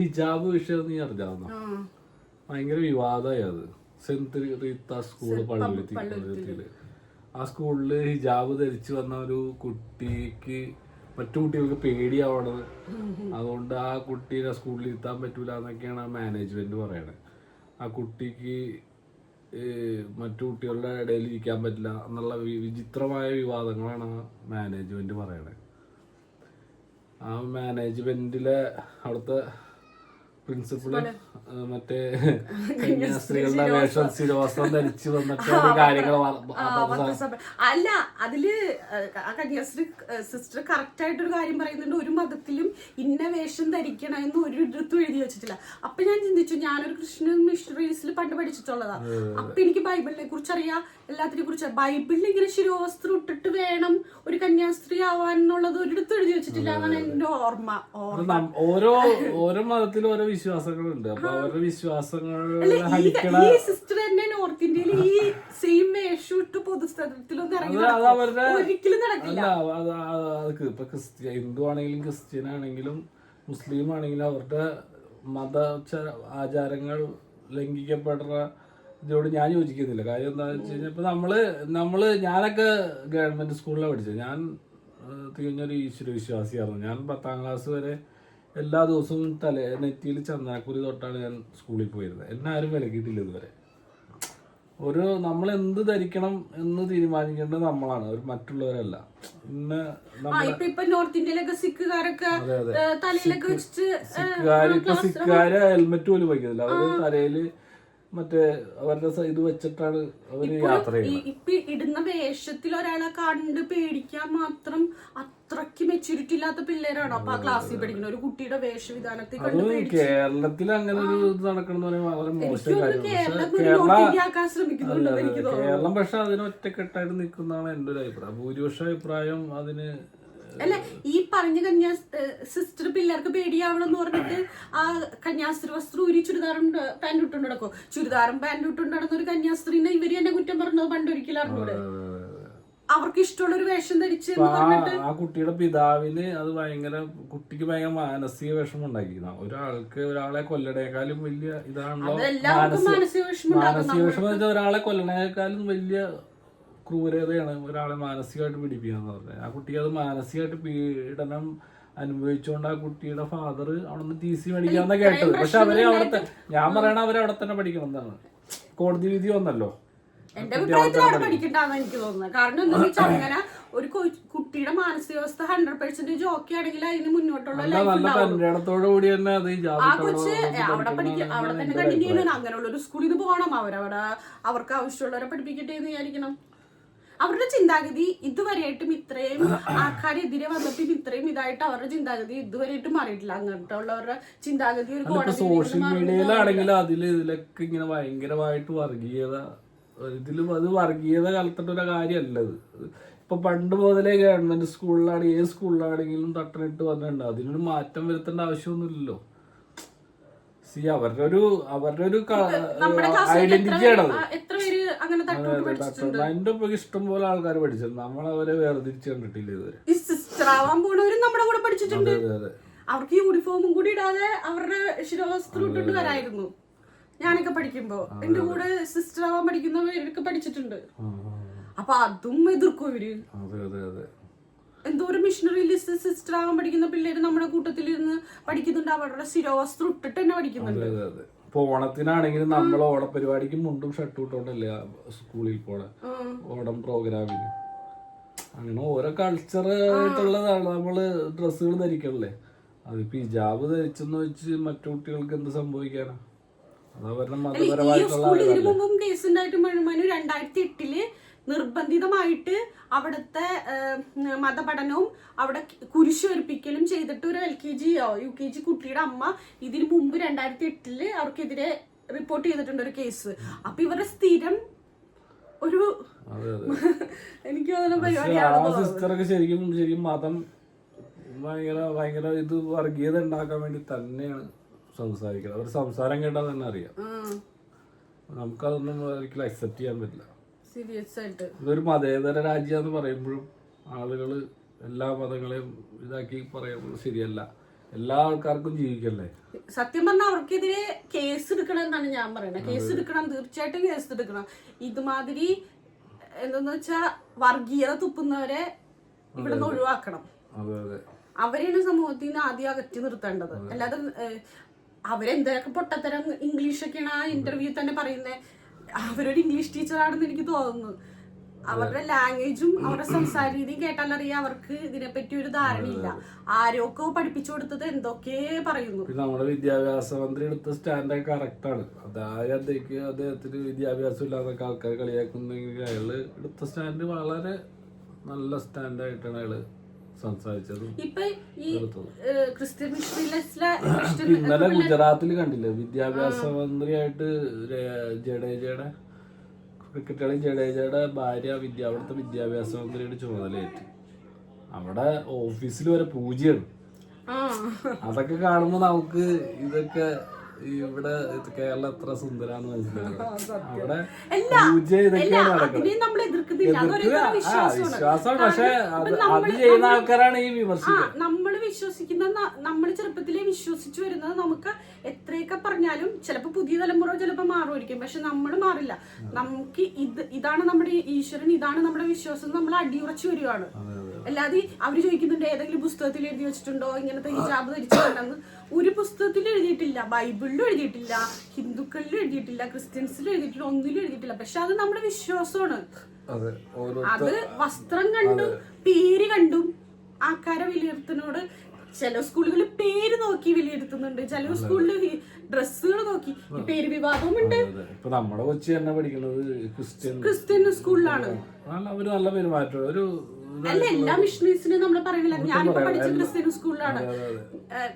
ഹിജാബ് വിഷയം നീ അറിഞ്ഞാവുന്ന. ഭയങ്കര വിവാദമായി അത്. സെന്റ് റീത്ത സ്കൂൾ പള്ളുരുത്തിയിൽ ആ സ്കൂളിൽ ഹിജാബ് ധരിച്ചു വന്ന ഒരു കുട്ടിക്ക് മറ്റു കുട്ടികൾക്ക് പേടിയാവണത്. അതുകൊണ്ട് ആ കുട്ടീനെ സ്കൂളിൽ ഇരുത്താൻ പറ്റൂല എന്നൊക്കെയാണ് ആ മാനേജ്മെന്റ് പറയണത് ആ കുട്ടിക്ക് മറ്റു കുട്ടികളുടെ ഇടയിൽ ഇരിക്കാൻ പറ്റില്ല എന്നുള്ള വിചിത്രമായ വിവാദങ്ങളാണ് ആ മാനേജ്മെന്റ് പറയണത് ആ മാനേജ്മെന്റിലെ അവിടുത്തെ പ്രിൻസിപ്പൾ മറ്റേ സ്ത്രീകളുടെ വേഷം സ്ഥിരവസ്ത്രം ധരിച്ചു വന്നിട്ട് കാര്യങ്ങൾ അല്ല അതിൽ ആ കന്യാസ്ത്രീ സിസ്റ്റർ കറക്റ്റ് ആയിട്ടൊരു കാര്യം പറയുന്നുണ്ട്. ഒരു മതത്തിലും ഇന്ന വേഷം ധരിക്കണം എന്ന് ഒരു ഇടത്തും എഴുതി വെച്ചിട്ടില്ല. അപ്പൊ ഞാൻ ചിന്തിച്ചു ഞാനൊരു കൃഷ്ണൻ മിഷണറീസിൽ പണ്ട് പഠിച്ചിട്ടുള്ളതാ. അപ്പൊ എനിക്ക് ബൈബിളിനെ കുറിച്ച് അറിയാം എല്ലാത്തിനെ കുറിച്ച് ബൈബിളിൽ ഇങ്ങനെ ശിരോവസ്ത്രം ഇട്ടിട്ട് വേണം ഒരു കന്യാസ്ത്രീ ആവാൻ എന്നുള്ളത് ഒരിടത്ത് എഴുതി വെച്ചിട്ടില്ല എന്നാണ് എന്റെ ഓർമ്മ. ഓർമ്മ. ഓരോ ഓരോ മതത്തിലും ഓരോ വിശ്വാസങ്ങളുണ്ട്. അപ്പൊ അവരുടെ വിശ്വാസങ്ങൾ ഈ സിസ്റ്റർ തന്നെ നോർത്ത് ഇന്ത്യയിൽ ഈ സെയിം വേഷം ഇട്ട് പൊതുസ്ഥലത്തിലൊന്നും ഇറങ്ങി ഒരിക്കലും നടക്കില്ല. ഇപ്പൊ ക്രിസ്ത്യ ഹിന്ദു ആണെങ്കിലും ക്രിസ്ത്യൻ ആണെങ്കിലും മുസ്ലിം ആണെങ്കിലും അവരുടെ മത ആചാരങ്ങൾ ലംഘിക്കപ്പെടുന്ന ഇതിനോട് ഞാൻ യോജിക്കുന്നില്ല. കാര്യം എന്താണെന്ന് വെച്ച് കഴിഞ്ഞാൽ ഇപ്പം നമ്മൾ നമ്മൾ ഞാനൊക്കെ ഗവൺമെന്റ് സ്കൂളിലാണ് പഠിച്ചത്. ഞാൻ തികഞ്ഞൊരു ഈശ്വര വിശ്വാസിയായിരുന്നു. ഞാൻ പത്താം ക്ലാസ് വരെ എല്ലാ ദിവസവും തല നെറ്റിയിൽ ചന്ദനക്കുരി തൊട്ടാണ് ഞാൻ സ്കൂളിൽ പോയിരുന്നത്. എന്നെ ആരും വിലക്കിയിട്ടില്ല ഇതുവരെ. ഒരു നമ്മൾ എന്ത് ധരിക്കണം എന്ന് തീരുമാനിക്കേണ്ടത് നമ്മളാണ്. ഒരു മറ്റുള്ളവരല്ല. ഇന്ന് നോർത്ത് ഇന്ത്യയിലൊക്കെ സിഖുകാരൊക്കെ ഹെൽമെറ്റ് പോലും വയ്ക്കുന്നില്ല അവർ തലയിൽ മറ്റേ അവരുടെ ഇത് വെച്ചിട്ടാണ് അവർ യാത്ര ചെയ്യുന്നത്. ഇപ്പൊ ഇടുന്ന വേഷത്തിൽ ഒരാളെ കണ്ട് പേടിക്കാൻ മാത്രം അത്രയ്ക്ക് മെച്ചൂരിറ്റി ഇല്ലാത്ത പിള്ളേരാണ്. അപ്പൊ ആ ക്ലാസ്സിൽ പഠിക്കുന്ന ഒരു കുട്ടിയുടെ വേഷവിധാനത്തിൽ കേരളത്തിൽ അങ്ങനെ ഒരു ഇത് നടക്കണമെന്ന് വളരെ മോശം കേരളം പക്ഷെ അതിന് ഒറ്റക്കെട്ടായിട്ട് നിൽക്കുന്നതാണ് എന്റെ ഒരു അഭിപ്രായം. ഭൂരിപക്ഷ അഭിപ്രായം അതിന് അല്ല ഈ പറഞ്ഞ കന്യാ സിസ്റ്റർ പിള്ളേർക്ക് പേടിയാവണം എന്ന് പറഞ്ഞിട്ട് ആ കന്യാസ്ത്രീ വസ്ത്രം ഊരി ചുരിദാറും പാന്റ് ഇട്ടുകൊണ്ട് നടക്കും ചുരിദാറും പാന്റ് ഇട്ടുകൊണ്ട് നടന്ന ഒരു കന്യാസ്ത്രീനെ ഇവർ എന്നെ കുറ്റം പറഞ്ഞത് പണ്ട് ഒരിക്കലും അറിഞ്ഞൂടെ? അവർക്ക് ഇഷ്ടമുള്ള ഒരു വേഷം ധരിച്ച് ആ കുട്ടിയുടെ പിതാവിന് അത് ഭയങ്കര കുട്ടിക്ക് ഭയങ്കര മാനസിക വിഷമം ഉണ്ടാക്കി ഒരാൾക്ക് ഒരാളെ കൊല്ലണേക്കാളും വലിയ ഇതാണല്ലോ മാനസിക വിഷമം മാനസിക വിഷമം ഒരാളെ കൊല്ലണേക്കാളും വലിയ ക്രൂരതയാണ് ഒരാളെ മാനസികമായിട്ട് പീഡിപ്പിക്കുക എന്ന് പറഞ്ഞത്. ആ കുട്ടി അത് മാനസികമായിട്ട് പീഡനം അനുഭവിച്ചുകൊണ്ട് ആ കുട്ടിയുടെ ഫാദർ അവിടെ നിന്ന് ടി സി മേടിക്കാന്ന കേട്ടത്. പക്ഷെ അവരെ അവിടെ ഞാൻ പറയണ അവരെ അവിടെ തന്നെ പഠിക്കണം എന്നാണ്. കോടതി വിധി വന്നല്ലോ. എന്റെ അഭിപ്രായത്തിൽ അവിടെ പഠിക്കണ്ടെന്ന് എനിക്ക് തോന്നുന്നത്. കാരണം എന്താ വെച്ചാൽ അങ്ങനെ ഒരു കുട്ടിയുടെ മാനസികാവസ്ഥ ഹൺഡ്രഡ് പെർസെന്റേജ് ഓക്കെ ആണെങ്കിൽ അതിന് മുന്നോട്ടുള്ള ലൈഫ് ആ കൊച്ച് അവിടെ പഠിക്ക അവിടെ തന്നെ കണ്ടിന്യൂ ചെയ്യണം അങ്ങനെയുള്ള ഒരു സ്കൂളിൽ നിന്ന് പോകണം. അവരവിടെ അവർക്ക് ആവശ്യമുള്ളവരെ പഠിപ്പിക്കട്ടെ എന്ന് വിചാരിക്കണം. അവരുടെ ചിന്താഗതി ഇതുവരെയായിട്ടും ഇത്രയും ആൾക്കാരെതിരെ വന്നിട്ടും ഇത്രയും ഇതായിട്ട് അവരുടെ ചിന്താഗതി ഇതുവരെയായിട്ടും മാറിയിട്ടില്ല. അങ്ങനത്തെ ഉള്ളവരുടെ ചിന്താഗതി ഒരു കോടതി സോഷ്യൽ മീഡിയയിലാണെങ്കിൽ അതിൽ ഇതിലൊക്കെ ഇങ്ങനെ ഭയങ്കരമായിട്ട് വർഗീയത ഇതിലും അത് വർഗീയത കലർത്തേണ്ട ഒരു കാര്യമല്ല ഇത് ഇപ്പൊ പണ്ട് മുതലേ ഗവൺമെന്റ് സ്കൂളിലാണ് ഏത് സ്കൂളിലാണെങ്കിലും തട്ടനിട്ട് വന്നിട്ടുണ്ട്. അതിനൊരു മാറ്റം വരുത്തേണ്ട ആവശ്യമൊന്നുമില്ലല്ലോ. സി അവരുടെ ഒരു അവരുടെ ഒരു ഐഡന്റിറ്റിയാണത് എത്ര ഐഡന്റിറ്റി ആണത് എത്ര അങ്ങനെ തട്ടോട്ട് പഠിച്ചിട്ടുണ്ട്. അതിന്റെ ഒപ്പം ഇഷ്ടം പോലെ ആൾക്കാർ പഠിച്ചത് നമ്മളവരെ വേർതിരിച്ച് കണ്ടിട്ടില്ല ഇതുവരെ. ഈ സിസ്റ്റർ ആവാൻ പോണവരും നമ്മുടെ കൂടെ പഠിച്ചിട്ടുണ്ട്. അവർക്ക് യൂണിഫോമും കൂടി ഇടാതെ അവരുടെ ശിരോവസ്ത്രം ഇട്ടിട്ട് വരായിരുന്നു. ഞാനൊക്കെ പഠിക്കുമ്പോ എന്റെ കൂടെ സിസ്റ്റർ ആവാൻ പഠിക്കുന്നവരൊക്കെ പഠിച്ചിട്ടുണ്ട്. അപ്പൊ അതും എതിർക്കും ഇവർ എന്തോരം മിഷണറി ലിസ്റ്റ് സിസ്റ്റർ ആവാൻ പഠിക്കുന്ന പിള്ളേര് നമ്മുടെ കൂട്ടത്തിൽ ഇരുന്ന് പഠിക്കുന്നുണ്ട്. അവരുടെ ശിരോവസ്ത്രം ഇട്ടിട്ട് തന്നെ പഠിക്കുന്നുണ്ട്. ഇപ്പൊ ഓണത്തിനാണെങ്കിലും നമ്മൾ ഓണപരിപാടിക്ക് മുണ്ടും ഷർട്ടും ഇട്ടോണ്ടല്ലേ സ്കൂളിൽ പോണ? ഓണം പ്രോഗ്രാമിന് അങ്ങനെ ഓരോ കൾച്ചർ ആയിട്ടുള്ളതാണ്. നമ്മൾ ഡ്രസ്സുകൾ ധരിക്കണല്ലേ? അതിപ്പോ ഹിജാബ് ധരിച്ചെന്ന് വെച്ച് മറ്റു കുട്ടികൾക്ക് എന്ത് സംഭവിക്കാനാ? അതാ മതപരമായിട്ടുള്ള രണ്ടായിരത്തി എട്ടിൽ നിർബന്ധിതമായിട്ട് അവിടുത്തെ മതപഠനവും അവിടെ കുരിശ് വരപ്പിക്കലും ചെയ്തിട്ട് ഒരു L K G U K G കുട്ടിയുടെ അമ്മ ഇതിനു മുമ്പ് രണ്ടായിരത്തി എട്ടിൽ അവർക്കെതിരെ റിപ്പോർട്ട് ചെയ്തിട്ടുണ്ട് ഒരു കേസ്. അപ്പൊ ഇവരുടെ സ്ഥിരം ഒരു എനിക്ക് തോന്നുന്ന ശരിക്കും ശരിക്കും മതം ഭയങ്കര ഭയങ്കര ഇത് വർഗീയത ഉണ്ടാക്കാൻ വേണ്ടി തന്നെയാണ് സംസാരിക്കുന്നത്. അവർ സംസാരം കേട്ടാൽ തന്നെ അറിയാം. നമുക്കതൊന്നും ഒരിക്കലും അക്സെപ്റ്റ് ചെയ്യാൻ പറ്റില്ല. സീരിയസ് ആയിട്ട് ഇതൊരു മതേതര രാജ്യമെന്ന് പറയുമ്പോഴും ആളുകൾ എല്ലാ മതങ്ങളെയും ഇതാക്കി പറയുമ്പോൾ ശരിയല്ല. എല്ലാ ആൾക്കാർക്കും ജീവിക്കല്ലേ സത്യം പറഞ്ഞാൽ അവർക്കെതിരെ കേസ് എടുക്കണം എന്നാണ് ഞാൻ പറയുന്നത്. കേസ് എടുക്കണം തീർച്ചയായിട്ടും കേസ് എടുക്കണം. ഇതുമാതിരി എന്താന്ന് വെച്ചാ വർഗീയത തുപ്പുന്നവരെ ഇവിടെ നിന്ന് ഒഴിവാക്കണം. അവരെയാണ് സമൂഹത്തിൽ നിന്ന് ആദ്യം അകറ്റി നിർത്തേണ്ടത്. അല്ലാതെ അവരെന്തൊക്കെ പൊട്ടത്തരം ഇംഗ്ലീഷൊക്കെയാണ് ആ ഇന്റർവ്യൂ തന്നെ പറയുന്നത് അവരൊരു ഇംഗ്ലീഷ് ടീച്ചറാണെന്ന് എനിക്ക് തോന്നുന്നു. അവരുടെ ലാംഗ്വേജും അവരുടെ സംസാര രീതിയും കേട്ടാലറിയാം അവർക്ക് ഇതിനെപ്പറ്റി ഒരു ധാരണയില്ല. ആരൊക്കെ പഠിപ്പിച്ചു കൊടുത്തത് എന്തൊക്കെ പറയുന്നു. നമ്മുടെ വിദ്യാഭ്യാസ മന്ത്രി എടുത്ത സ്റ്റാൻഡ് കറക്റ്റ് ആണ്. അതായത് അദ്ദേഹം അദ്ദേഹത്തിന് വിദ്യാഭ്യാസം ഇല്ലാതൊക്കെ ആൾക്കാർ കളിയാക്കുന്നെങ്കിൽ അയാൾ എടുത്ത സ്റ്റാൻഡ് വളരെ നല്ല സ്റ്റാൻഡായിട്ടാണ് അയാൾ സംസാരിച്ചതും ഇപ്പൊ ഈ ക്രിസ്ത്യൻ ഇന്നലെ ഗുജറാത്തിൽ കണ്ടില്ലേ? വിദ്യാഭ്യാസ മന്ത്രിയായിട്ട് ജഡേജയുടെ ക്രിക്കറ്റ് കളി ജഡേജയുടെ ഭാര്യ വിദ്യ അവിടുത്തെ വിദ്യാഭ്യാസ മന്ത്രിയുടെ ചുമതലയേറ്റ്. അവിടെ ഓഫീസിൽ വരെ പൂജയാണ്. അതൊക്കെ കാണുമ്പോ നമുക്ക് ഇതൊക്കെ ഇവിടെ കേരളം എത്ര സുന്ദരാന്ന് പക്ഷെ അത് നമ്മൾ ചെയ്യുന്ന ആൾക്കാരാണ് ഈ ആ വിമർശിക്കുക നമ്മൾ വിശ്വസിക്കുന്ന നമ്മൾ ചെറുപ്പത്തിലേ വിശ്വസിച്ചു വരുന്നത് നമുക്ക് എത്രയൊക്കെ പറഞ്ഞാലും ചിലപ്പോൾ പുതിയ തലമുറ ചിലപ്പോൾ മാറുമായിരിക്കും. പക്ഷെ നമ്മൾ മാറില്ല. നമുക്ക് ഇത് ഇതാണ് നമ്മുടെ ഈശ്വരൻ ഇതാണ് നമ്മുടെ വിശ്വാസം നമ്മൾ അടിയുറച്ചു വരികയാണ്. അല്ലാതെ അവർ ചോദിക്കുന്നുണ്ട് ഏതെങ്കിലും പുസ്തകത്തിൽ എഴുതി വെച്ചിട്ടുണ്ടോ? ഇങ്ങനത്തെ ഹിജാബ് ധരിച്ചിട്ടുണ്ടെന്ന് ഒരു പുസ്തകത്തിൽ എഴുതിയിട്ടില്ല. ബൈബിളിലും എഴുതിയിട്ടില്ല ഹിന്ദുക്കളിലും എഴുതിയിട്ടില്ല ക്രിസ്ത്യൻസിലും എഴുതിയിട്ടില്ല ഒന്നിലും എഴുതിയിട്ടില്ല. പക്ഷെ അത് നമ്മുടെ വിശ്വാസമാണ്. അതെ വസ്ത്രം കണ്ടും പേര് കണ്ടും. ആൾക്കാരെ വിലയിരുത്തുന്നോട് ചില സ്കൂളുകളിൽ പേര് നോക്കി വിലയിരുത്തുന്നുണ്ട്. ചില സ്കൂളിൽ ഡ്രസ്സുകൾ നോക്കി. പേര് വിവാദവും ഉണ്ട്. അതെ. ഇപ്പൊ നമ്മുടെ കൊച്ചി തന്നെ പഠിക്കുന്നത് ക്രിസ്ത്യൻ ക്രിസ്ത്യൻ സ്കൂളിലാണ്. നല്ല അവർ നല്ല പെരുമാറ്റം. ഒരു അല്ല എല്ലാ മിഷണറീസിനും നമ്മൾ പറയണില്ല ഞാനിപ്പോ പഠിച്ച ക്രിസ്ത്യൻ സ്കൂളിലാണ്.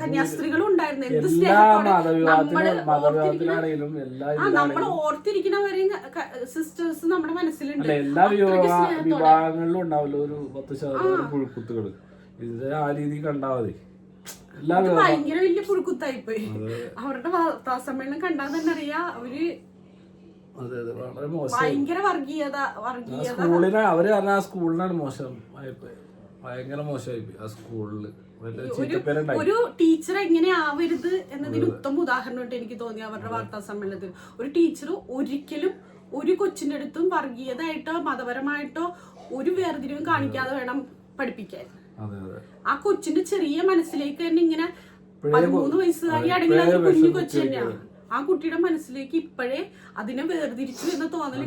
കന്യാസ്ത്രീകളും ഉണ്ടായിരുന്നു എന്ത് സ്നേഹത്തോടെ നമ്മൾ ഓർത്തിരിക്കുന്നവരെയും സിസ്റ്റേഴ്സ് നമ്മുടെ മനസ്സിലുണ്ട്. എല്ലാ. വിഭാഗങ്ങളിലും ഉണ്ടാവില്ല ഒരു പത്ത് ശതമാനം പുഴുക്കുത്തുകൾ ഇത് ആ രീതി മതി. ഭയങ്കര വലിയ പുഴുക്കുത്തായിപ്പോയി. അവരുടെ വാർത്താ സമ്മേളനം കണ്ടാൽ തന്നെ അറിയാ. അവർ അതെ അതെ. വളരെ മോശം. ഭയങ്കര വർഗീയത വർഗീയത. സ്കൂളിനെ അവർ പറഞ്ഞ ആ സ്കൂളിനാണ് മോശം. ഭയങ്കര മോശമായി ആ സ്കൂളിൽ. വലിയ ചീത്തപ്പേരുണ്ടായി. ഒരു ടീച്ചർ എങ്ങനെ ആവരുത് എന്നതിന് ഉത്തമ ഉദാഹരണമായിട്ട് എനിക്ക് തോന്നി അവരുടെ വാർത്താ സമ്മേളനത്തിൽ. ഒരു ടീച്ചർ ഒരിക്കലും ഒരു കൊച്ചിന്റെ അടുത്തും വർഗീയതായിട്ടോ മതപരമായിട്ടോ ഒരു വേർതിരിവും കാണിക്കാതെ വേണം പഠിപ്പിക്കാൻ. അതെ അതെ. ആ കൊച്ചിന്റെ ചെറിയ മനസ്സിലേക്ക് തന്നെ ഇങ്ങനെ പതിമൂന്ന് വയസ്സുകാരി അടങ്ങിയ കുഞ്ഞു കൊച്ചു തന്നെയാണ് ആ കുട്ടിയുടെ മനസ്സിലേക്ക് ഇപ്പോഴേ അതിനെ വേർതിരിച്ചു എന്ന ആയിട്ടോ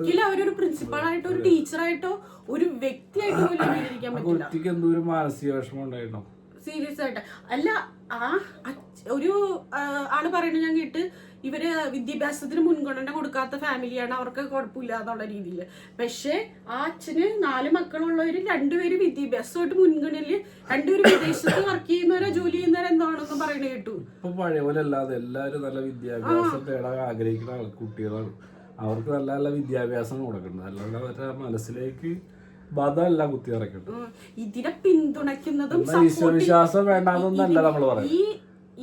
ഒരിക്കലും അവരൊരു പ്രിൻസിപ്പളായിട്ടോ ഒരു ടീച്ചറായിട്ടോ ഒരു വ്യക്തിയായിട്ടോ പോലും അംഗീകരിക്കാൻ പറ്റില്ല. സീരിയസ് ആയിട്ട്. അല്ല ആ ഒരു ആൾ പറയുന്നത് ഞാൻ കേട്ട് ഇവർ വിദ്യാഭ്യാസത്തിന് മുൻഗണന കൊടുക്കാത്ത ഫാമിലിയാണ്. അവർക്ക് കുഴപ്പമില്ല എന്നുള്ള രീതിയിൽ. പക്ഷെ ആ അച്ഛന് നാല് മക്കളുള്ളവര് രണ്ടുപേര് വിദ്യാഭ്യാസമായിട്ട് മുൻഗണനയിൽ രണ്ടുപേരും വിദേശത്ത് വർക്ക് ചെയ്യുന്നവരോ ജോലി ചെയ്യുന്നവരോ എന്താണെന്ന് പറയണ കേട്ടു. ഇപ്പൊ പഴയ പോലെ അല്ലാതെ നല്ല വിദ്യാഭ്യാസം തേടാൻ ആഗ്രഹിക്കുന്ന കുട്ടികളാണ്. അവർക്ക് നല്ല നല്ല വിദ്യാഭ്യാസം കൊടുക്കുന്നത് അല്ലാതെ അവരുടെ മനസ്സിലേക്ക് ബധമല്ല കുത്തി ഇറക്കുന്നത് ഉം. ഇതിനെ പിന്തുണയ്ക്കുന്നതും എന്നാ ഈശ്വരവിശ്വാസം വേണ്ടാന്നല്ല നമ്മൾ പറയുന്നത്.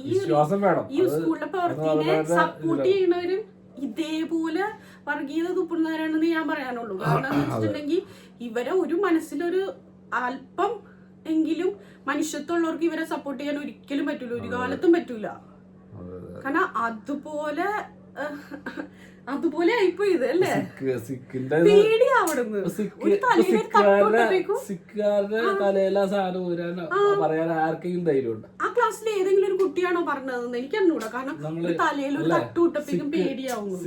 വിശ്വാസം വേണം. ഈ സ്കൂളിലെ പ്രവർത്തിനെ സപ്പോർട്ട് ഇതേപോലെ വർഗീയത തുപ്പുന്നവരാണെന്ന് ഞാൻ പറയാനുള്ളൂ. കാരണം എന്ന് വെച്ചിട്ടുണ്ടെങ്കിൽ ഇവരെ ഒരു മനസ്സിലൊരു അല്പം എങ്കിലും മനുഷ്യത്വമുള്ളവർക്ക് ഇവരെ സപ്പോർട്ട് ചെയ്യാൻ ഒരിക്കലും പറ്റൂല. ഒരു കാലത്തും പറ്റൂല. കാരണം അതുപോലെ അതുപോലെ ആയിപ്പോയി ഇത് അല്ലേ? പേടിയാവിടുന്ന് തലയിലെ സാധനം ഊരാൻ പറയാൻ ആർക്കെങ്കിലും ധൈര്യമുണ്ട്? ആ ക്ലാസ്സിൽ ഏതെങ്കിലും ഒരു കുട്ടിയാണോ പറഞ്ഞതെന്ന് എനിക്ക് അറിഞ്ഞൂടാ കാരണം തലയിൽ ഒരു? തട്ടുവിട്ടപ്പേക്കും പേടിയാവും.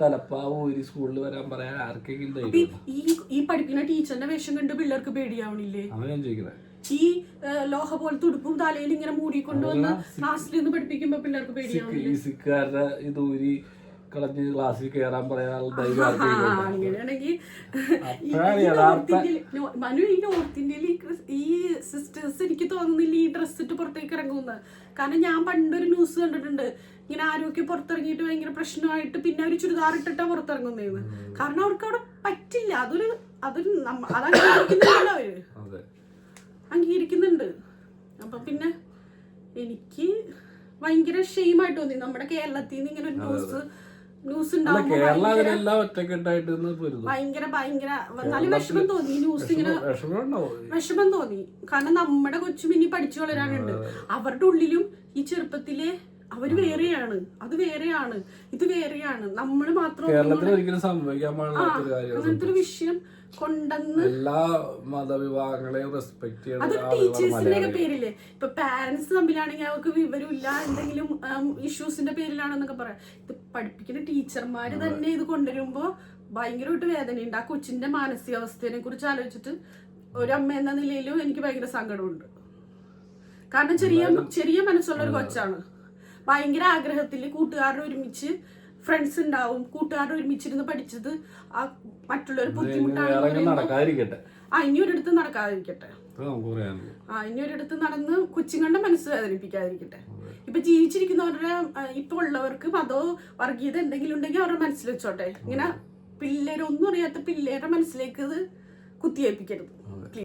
തലപ്പാവ് ഊരി സ്കൂളിൽ വരാൻ പറയാൻ ആർക്കെങ്കിലും ഈ ധൈര്യം ഈ- ഈ പഠിക്കുന്ന ടീച്ചറിന്റെ വേഷം കണ്ട് പിള്ളേർക്ക് പേടിയാവണില്ലേ? ചോദിക്കുന്നത് ഈ ലോഹ പോലത്തെ ഉടുപ്പും തലയിൽ ഇങ്ങനെ മൂടിക്കൊണ്ടുവന്ന് ക്ലാസ്സിൽ നിന്ന് പഠിപ്പിക്കുമ്പോ പിള്ളേർക്ക് പേടിയാവണില്ലേ? ഈ ഇത് ഊരി കളഞ്ഞ് ക്ലാസ്സിൽ കേറാൻ പറയാനുള്ള? അങ്ങനെയാണെങ്കിൽ ഈ ഈ യഥാർത്ഥ- നോർത്ത് ഇന്ത്യയിൽ- നോ- മനു ഈ നോർത്ത് ഇന്ത്യയിൽ ഈ സിസ്റ്റേഴ്സ് എനിക്ക് തോന്നുന്നില്ല ഈ ഡ്രസ് ഇട്ട് പുറത്തേക്ക് ഇറങ്ങുമെന്ന്. കാരണം ഞാൻ പണ്ടൊരു ന്യൂസ് കണ്ടിട്ടുണ്ട്. ഇങ്ങനെ ആരോഗ്യം പുറത്തിറങ്ങിയിട്ട് ഭയങ്കര പ്രശ്നമായിട്ട് പിന്നെ അവർ ചുരിദാർ ഇട്ടിട്ടാ പുറത്തിറങ്ങുന്നതെന്ന് കാരണം അവർക്ക് അവിടെ പറ്റില്ല. അതൊരു അതൊരു നമ്മ- അത് അംഗീകരിക്കുന്നില്ലല്ലോ അവർ. അംഗീകരിക്കുന്നുണ്ട്. അപ്പൊ പിന്നെ എനിക്ക് ഭയങ്കര ഷെയിമായിട്ട് തോന്നി. നമ്മുടെ കേരളത്തിൽ നിന്ന് ഇങ്ങനെ ഒരു ന്യൂസ് ന്യൂസ് കേരളം അതിനെല്ലാം ഒറ്റക്കെട്ടായിട്ട് ഭയങ്കര ഭയങ്കര നല്ല വിഷമം തോന്നി ന്യൂസ് ഇങ്ങനെ വിഷമം തോന്നി. കാരണം നമ്മുടെ കൊച്ചു മിനി പഠിച്ചു വളരാനുണ്ട്. അവരുടെ ഉള്ളിലും ഈ ചെറുപ്പത്തിലെ അവർ വേറെയാണ്. അത് വേറെയാണ്. ഇത് വേറെയാണ്. നമ്മൾ മാത്രം കേരളത്തിൽ ഒരിക്കലും സംഭവിക്കാൻ ഒരു വിഷയം കൊണ്ടെന്ന് എല്ലാ മതവിഭാഗങ്ങളെയും റെസ്പെക്ട് ചെയ്യണം അത് ടീച്ചേഴ്സിന്റെ പേരില്ലേ ഇപ്പൊ പാരന്റ്സ് തമ്മിലാണെങ്കിൽ അവർക്ക് വിവരമില്ല. എന്തെങ്കിലും ഇഷ്യൂസിന്റെ പേരിലാണെന്നൊക്കെ പറയാം. ഇത് പഠിപ്പിക്കുന്ന ടീച്ചർമാര് തന്നെ ഇത് കൊണ്ടുവരുമ്പോ ഭയങ്കരമായിട്ട് വേദനയുണ്ട്. ആ കൊച്ചിന്റെ മാനസികാവസ്ഥയെ കുറിച്ച് ആലോചിച്ചിട്ട് ഒരമ്മ എന്ന നിലയിലും എനിക്ക് ഭയങ്കര സങ്കടമുണ്ട്. കാരണം ചെറിയ ചെറിയ മനസ്സുള്ള ഒരു കൊച്ചാണ്. ഭയങ്കര ആഗ്രഹത്തിൽ കൂട്ടുകാരുടെ ഒരുമിച്ച് ഫ്രണ്ട്സ് ഉണ്ടാവും. കൂട്ടുകാരുടെ ഒരുമിച്ചിരുന്ന് പഠിച്ചത് ആ മറ്റുള്ളവർ ബുദ്ധിമുട്ടാണ് ആ ഇനി ഒരിടത്ത് നടക്കാതിരിക്കട്ടെ. ആ ഇനി ഒരിടത്ത് നടന്ന് കൊച്ചുങ്ങളുടെ മനസ്സ് വേദനിപ്പിക്കാതിരിക്കട്ടെ. ഇപ്പൊ ജീവിച്ചിരിക്കുന്നവരുടെ ഇപ്പൊ ഉള്ളവർക്ക് മതോ വർഗീയത എന്തെങ്കിലും ഉണ്ടെങ്കിൽ അവരുടെ മനസ്സിൽ വെച്ചോട്ടെ. ഇങ്ങനെ പിള്ളേരൊന്നും അറിയാത്ത പിള്ളേരുടെ മനസ്സിലേക്ക് ഇത് കുത്തിയേൽപ്പിക്കരുത്.